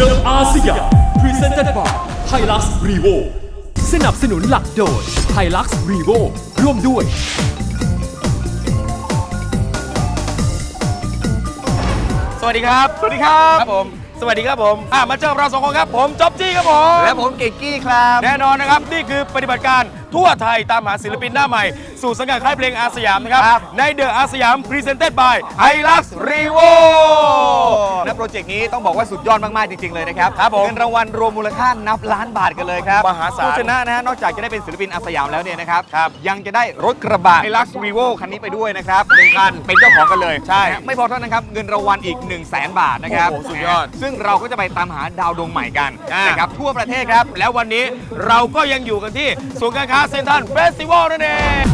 The ASEAN Presented by Hilux Revo สนับสนุนหลักโดย Hilux Revo ร่วมด้วย สวัสดีครับ สวัสดีครับครับผม สวัสดีครับผมอะมาเจอกับเราสองคนครับ ผมจ๊อบจี้ครับผม และผมเก่งกี้ครับ แน่นอนนะครับ นี่คือปฏิบัติการทั่วไทยตามหาศิลปินหน้าใหม่สู่สังกัดค่ายเพลงอาสยามนะครับครับในเดอะอาสยาม Presented by Hilux Revo และโปรเจกต์นี้ต้องบอกว่าสุดยอดมาก ๆ จริง ๆ เลยนะครับครับผมเงินรางวัลรวมมูลค่านับล้านบาทกันเลยครับมหาศาลผู้ชนะนะฮะนอกจากจะได้เป็นศิลปินอาสยามแล้วเนี่ยนะครับครับยังจะได้รถกระบะ Hilux Revo คันนี้ไปด้วยนะครับหนึ่งคันเป็นเจ้าของกันเลยใช่นะไม่พอเท่านั้นครับเงินรางวัลอีก 1 0 0 0 0แบาทนะครับโอ้โหสุดยอด ซึ่งเราก็จะไปตามหาดาวดวงใหม่กันอ่านนะครับทั่วประเทศครับแล้ววันนี้เราก็ยังอยู่กันที่ศูนย์การค้าเซ็นทรัลเฟสติวัลนั่นเอง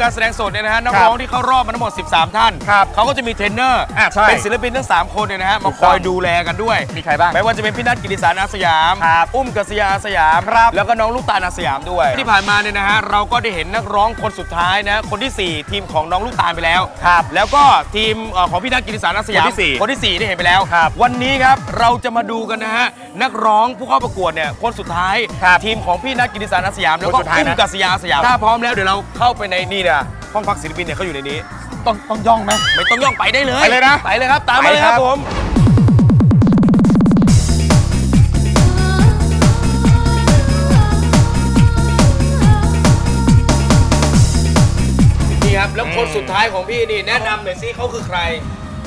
การแสดงสดเนี่ยนะฮะนักร้องที่เข้ารอบมาทั้งหมด 13 ท่านครับเขาก็จะมีเทรนเนอร์อะใช่เป็นศิลปินทั้ง 3 คนเนี่ยนะฮะมาถูกคต้องอยดูแลกันด้วยมีใครบ้างไม่ว่าจะเป็นพี่นัทกิติสารอาสยามครับอุ้มกัสยาอาสยามครับแล้วก็น้องลูกตาลอาสยามด้วย ที่ผ่านมาเนี่ยนะฮะเราก็ได้เห็นนักร้องคนสุดท้ายนะคนที่ 4 ทีมของน้องลูกตาลไปแล้วครับแล้วก็ทีมเอ่อของพี่นัทกิติสารอาสยามคนที่สี่คนที่สี่ได้เห็นไปแล้วครับวันนี้ครับเราจะมาดูกันนะฮะนักร้องผู้เข้าประกวดเนี่ยคนสุดท้ายครับทีมของพี่นัทกิติสารอาสยามแล้วคก็นสุดท้ายอุ้มนะกัสยาอาสยามถ้าพร้อมแล้วเดี๋ยวเราเข้าไปในนี่นะห้องพักศิลปินเนี่ยเขาอยู่ในนี้ ต้องต้องย่องไหม ไม่ต้องย่องไปได้เลย ไปเลยนะไปเลยครับ ตามมาเลยคไปครัรับบ ผม นี่ครับ แล้วคนสุดท้ายของพี่นี่แนะนำหน่อยสิเขาคือใคร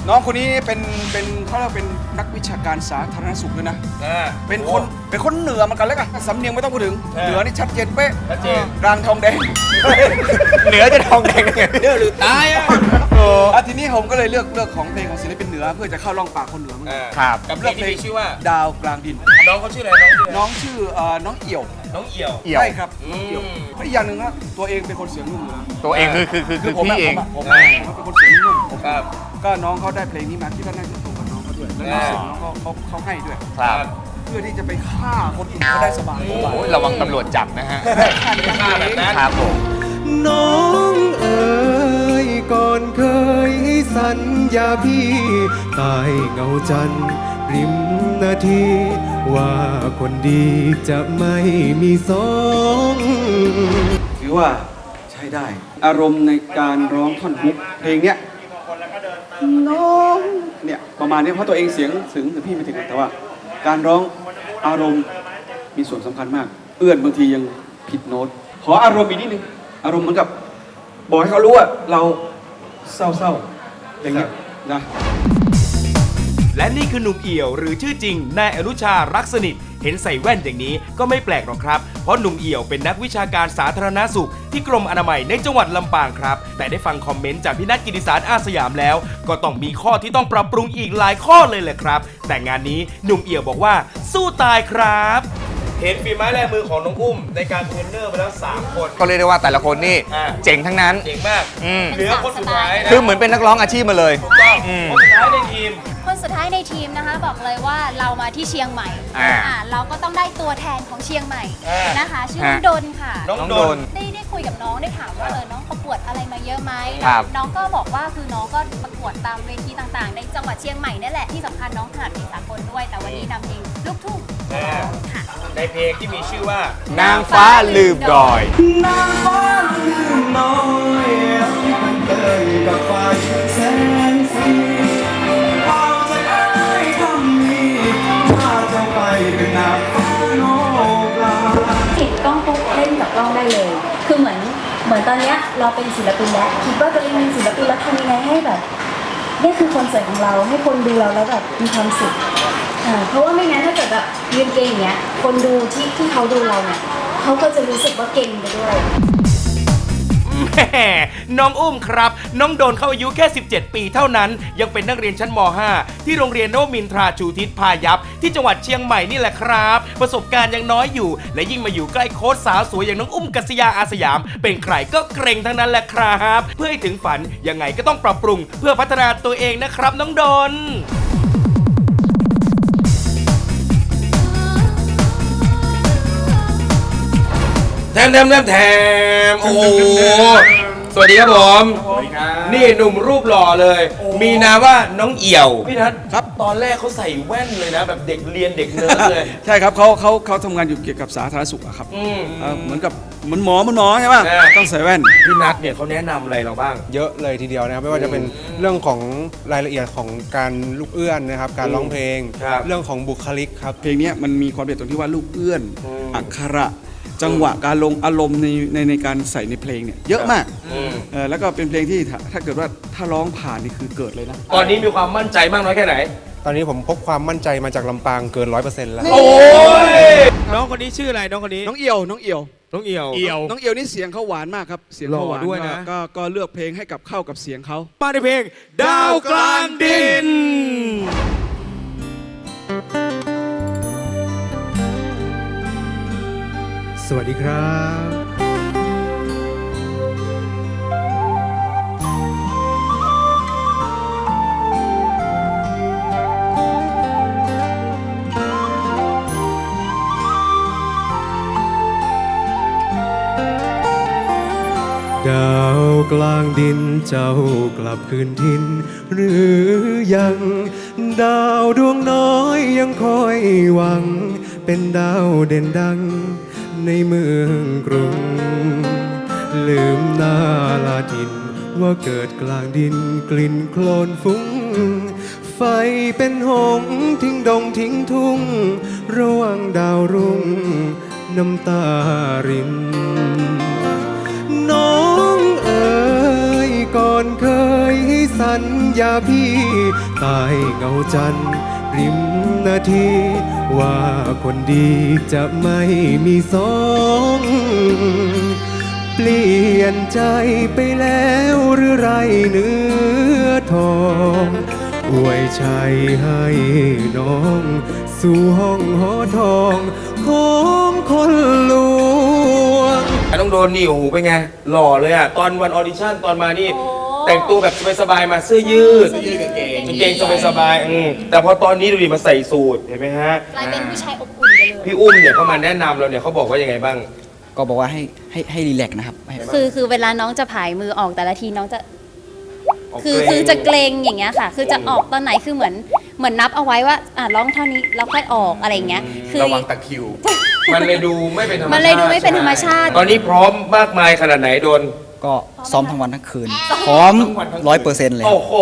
น้องคนนี้เป็นเป็นเขาเรียกว่าเป็นนักวิชาการสาธารณสุขด้วยนะ อ่า เป็นคนเป็นคนเหนือเหมือนกันแล้วกันสำเนียงไม่ต้องพูดถึง เออเหนือนี่ชัดเจนเป๊ะชัดเจน รางทองแดงเหนือจะทองแดงได้ไงเดือหรือตายอะอะทีนี้ผมก็เลยเลือกเลือกของเพลงของศิลปินเหนือเพื่อจะเข้าร่องปากคนเหนือเหมือนกันครับ กับเพลงที่มีชื่อว่า ดาวกลางดิน น้องเขาชื่ออะไรน้องชื่ออะไรน้องชื่อเอ่อน้องเอี่ยวน้องเอี่ยว เอี่ยว ใช่ครับอืน้องเอี่ยวมและอีกอย่างหนึ่งนะตัวเองเป็นคนเสียงนุ่มอยู่แล้วตัวเองคือคือคือคือผมพี่อะเองผมอะผมอะผมเป็นคนเสียงนุ่มผม ครับก็น้องเขาได้เพลงนี้มาที่ว่าน่าจะตรงกับน้องเขาด้วยแล้วน้องเสียงน้องเขาเขาเขาให้ด้วย ครับ เพื่อที่จะไปฆ่าคนอื่นเขาได้สบายสบายโอ้ยระวังตำรวจจับนะฮะฆ่าได้ฆ่าแบบนั้นครับผมน้องเอ๋ยก่อนเคยสัญญาพี่ใต้เงาจันทร์ริมนาที ว่าคนดีจะไม่มีสองถือว่าใช้ได้ อารมณ์ในการร้องท่อนฮุกเพลงเนี้ย น้องเนี่ยประมาณนี้เพราะตัวเองเสียงถึงแต่พี่ไม่ถึงแต่ว่า การร้องอารมณ์มีส่วนสำคัญมาก เอื้อนบางทียังผิดโน้ตขออารมณ์อีกนิดนึงอารมณ์เหมือนกับ บอกให้เขารู้ว่าเราเศร้าๆอย่างเงี้ยนะและนี่คือหนุ่มเอี่ยวหรือชื่อจริงนายอนุชารักสนิท เห็นใส่แว่นอย่างนี้ก็ไม่แปลกหรอกครับ เพราะหนุ่มเอี่ยวเป็นนักวิชาการสาธารณสุข ที่กรมอนามัยในจังหวัดลำปางครับ แต่ได้ฟังคอมเมนต์จากพี่นัทกิติสารอาสยามแล้ว ก็ต้องมีข้อที่ต้องปรับปรุงอีกหลายข้อเลยแหละครับ แต่งานนี้หนุ่มเอี่ยวบอกว่าสู้ตายครับ เห็นฝีไม้ลายมือของน้องอุ้ม ในการเทรนเนอร์ไปแล้ว 3 คน ก็เรียกได้ว่าแต่ละคนนี่อ่า เจ๋งทั้งนั้นเจ๋งมาก อืม เหลือคนสุดท้ายนะคือเหมือนเป็นนักร้องอาชีพมาเลย ถูกต้องอืม คนสุดท้ายในทีม คนสุดท้ายในทีมนะคะบอกเลยว่าเรามาที่เชียงใหม่อ่าอ่าเราก็ต้องได้ตัวแทนของเชียงใหม่อ่าน นะคะ ชื่อฮะน้องดนค่ะ น้องน้องโดโดนนได้ได้คุยกับน้องได้ถามว่าเออน้องประกวดอะไรมาเยอะไหมครับ น้องก็บอกว่าคือน้องก็ประกวดตามเวทีต่างๆ ในจังหวัดเชียงใหม่นี่แหละที่สำคัญน้องถนัดเพลงสากลด้วย แต่วันนี้นำเพลงลูกทุ่งอ่า ค่ะ ในเพลงที่มีชื่อว่า นางฟ้าลืมดอยติดกล้องปุ๊บเล่นกับกล้องได้เลย คือเหมือนเหมือนตอนเนี้ยเราเป็นศิลปินแล้วคิดว่าตัวเองเป็นศิลปินแล้วทำยังไงให้แบบนี่คือคอนเสิร์ตของเราให้คนดูเราแล้วแบบมีความสุขอ่า เพราะว่าไม่งั้นถ้าเกิดแบบยืนเก่งอย่างเงี้ย คนดูที่ที่เขาดูเราเนี่ยเขาก็จะรู้สึกว่าเก่งไปด้วย แม่น้องอุ้มครับ น้องโดนเข้าอายุแค่ 17 ปีเท่านั้น ยังเป็นนักเรียนชั้นม .5 ที่โรงเรียนโนมินทราชูทิศพายัพ ที่จังหวัดเชียงใหม่นี่แหละครับ ประสบการณ์ยังน้อยอยู่ และยิ่งมาอยู่ใกล้โค้ชสาวสวยอย่างน้องอุ้มกัสยาอาสยาม เป็นใครก็เกรงทั้งนั้นแหละครับ เพื่อให้ถึงฝันยังไงก็ต้องปรับปรุง เพื่อพัฒนาตัวเองนะครับ น้องโดน มแถมแถมแถมโอ้โหสวัสดีครับผมนี่หนุ่มรูปหล่อเลย มีนามว่าน้องเอี่ยว พี่นัทครับตอนแรกเขาใส่แว่นเลยนะแบบเด็กเรียนเด็กเนิร์ดเลย ใช่ครับเขาเขาเขาทำงานอยู่เกี่ยวกับสาธารณสุขอะครับอืมเอ่อเหมือนกับเหมือนหมอเหมือนหมอใช่ป่ะเออต้องใส่แว่น พี่นัทเนี่ยเขาแนะนำอะไรเราบ้าง เยอะเลยทีเดียวนะครับไม่ว่าจะเป็นเรื่องของรายละเอียดของการลูกเอื้อนนะครับการร้องเพลง ครับ เรื่องของบุคลิกครับ เพลงเนี้ยมันมีความเด็ดตรงที่ว่าลูกเอื้อน อืมอักขระ จังหวะการลงอารมณ์ในในในการใส่ในเพลงเนี่ยเยอะมากอืมเออแล้วก็เป็นเพลงที่ถ้าถ้าเกิดว่าถ้าร้องผ่านนี่คือเกิดเลยนะ ตอนนี้มีความมั่นใจมากน้อยแค่ไหน ตอนนี้ผมพบความมั่นใจมาจากลำปางเกิน100%แล้ว โอ้ยน้องคนนี้ชื่ออะไรน้องคนนี้น้องเอียวน้องเอียว น้องเอียว น้องเอียวนี่เสียงเขาหวานมากครับเสียงเขาหวานหล่อด้วยนะ ก็ก็ก็เลือกเพลงให้กับเข้ากับเสียงเขา มาในเพลงดาวกลางดิน สวัสดีครับดาวกลางดินเจ้ากลับคืนทิน หรือยัง ดาวดวงน้อยยังคอยหวัง เป็นดาวเด่นดัง ในเมืองกรุง ลืมหน้าลาดิน ว่าเกิดกลางดินกลิ่นโคลนฟุ้ง ไฟเป็นหงทิ้งดงทิ้งทุ่ง ระหวังดาวรุ่ง น้ำตาริน น้องเอ๋ยก่อนเคยให้สัญญาพี่ ตายเงาจันทริมนาที ว่าคนดีจะไม่มีสองเปลี่ยนใจไปแล้วหรือไรเนื้อทองอวยชัยให้น้อง สู่ห้องหอทองของคนลวง ไอ้ต้องโดนนี่โอ้โหเป็นไง หล่อเลยอะ ตอนวันออดิชั่นตอนมานี่โอ้ แต่งตัวแบบสบายๆมาเสื้อยืดเสื้อยืดกางเกงกางเกงสบายๆอืมแต่พอตอนนี้ดูดิมาใส่สูทเห็นไหมฮะกลายเป็นผู้ชายอบอุ่นไปเลยพี่อุ้มเนี่ยเขามาแนะนำเราเนี่ยเขาบอกว่ายังไงบ้าง ก็บอกว่าให้ให้ให้รีแลกซ์นะครับให้คือคือเวลาน้องจะผายมือออกแต่ละทีน้องจะออกคือเกรงคือจะเกรงอย่างเงี้ยค่ะ คือจะออกตอนไหนคือเหมือนเหมือนนับเอาไว้ว่าอะร้องเท่านี้แล้วค่อยออกอะไรอย่างเงี้ย คือระวังตะคริว มันเลยดูไม่เป็นธรรมชาติมันเลยดูไม่เป็นธรรมชาติ ตอนนี้พร้อมมากมายขนาดไหนโดน ก็ซ้อมทั้งวันทั้งคืนพร้อมร้อยเปอร์เซ็นต์เลย โอ้โห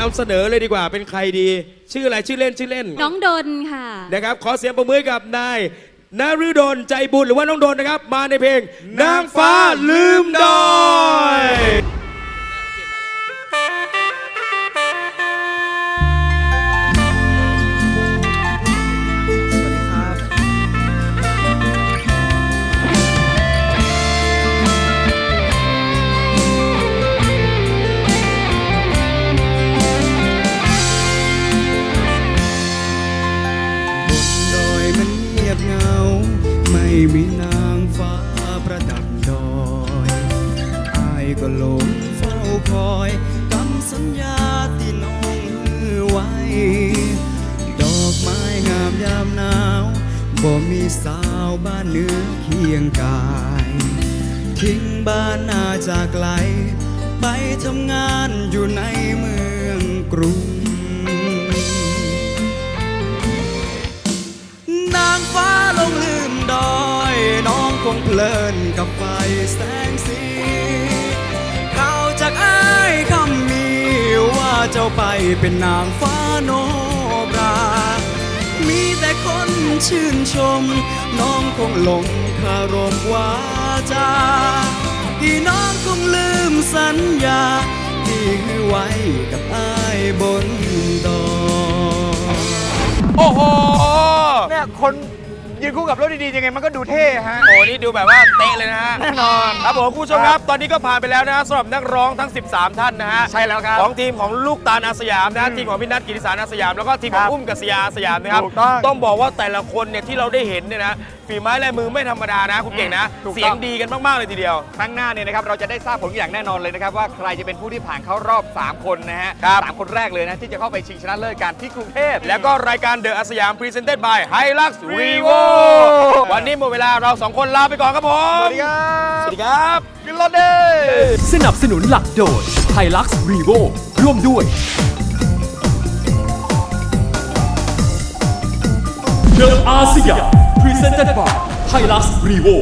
นำเสนอเลยดีกว่าเป็นใครดี ชื่ออะไรชื่อเล่นชื่อเล่นน้องดนค่ะ นะครับขอเสียงประมือให้กับนายนาฤดลใจบุญหรือว่าน้องดนนะครับ มาในเพลงนางฟ้าลืมดอย บ่มีสาวบ้านเนื้อเคียงกาย ทิ้งบ้านนาจากไกล ไปทำงานอยู่ในเมืองกรุง นางฟ้าลงลืมดอย น้องคงเพลินกับไฟแสงสีข่าวจากอ้ายคำมีว่าเจ้าไปเป็นนางฟ้าโนบรา มีแต่คนชื่นชม น้องคงหลงคารมวาจาที่น้องคงลืมสัญญา ที่ให้ไว้กับอ้ายบนดอย โอ้โห เนี่ยคน ยืนคู่กับรถดีๆยังไงมันก็ดูเท่ฮะ โอ้โหนี่ดูแบบว่าเตะเลยนะฮะแน่นอนครับผมคุณผู้ชมครับ ตอนนี้ก็ผ่านไปแล้วนะฮะสำหรับนักร้องทั้ง 13 ท่านนะฮะใช่แล้วครับของทีมของลูกตาลอาสยามนะฮะทีมของพี่นัทกิติสารอาสยาม แล้วก็ทีมขอคงรับอุ้มกัสยาอาสยามนะครับถูกต้องต้องบอกว่าแต่ละคนเนี่ยที่เราได้เห็นเนี่ยนะฝีไม้ลายมือไม่ธรรมดานะ คุณเก่งนะ ถูกต้อง เสียงดีกันมากๆเลยทีเดียว ครั้งหน้าเนี่ยนะครับเราจะได้ทราบผลอย่างแน่นอนเลยนะครับ ว่าใครจะเป็นผู้ที่ผ่านเข้ารอบ 3 คนนะฮะครับ สามคนแรกเลยนะ ที่จะเข้าไปชิงชนะเลิศกันที่กรุงเทพ แล้วก็รายการเดอะอาสยามพรีเซนต์ by ไฮลักซ์รีโววันนี้หมดเวลาเราสองคนลาไปก่อนครับผม สวัสดีครับ สวัสดีครับขึ้นรถเด้สนับสนุนหลักโดย Hilux Revo ร่วมด้วย The ASEAN Presented by Hilux Revo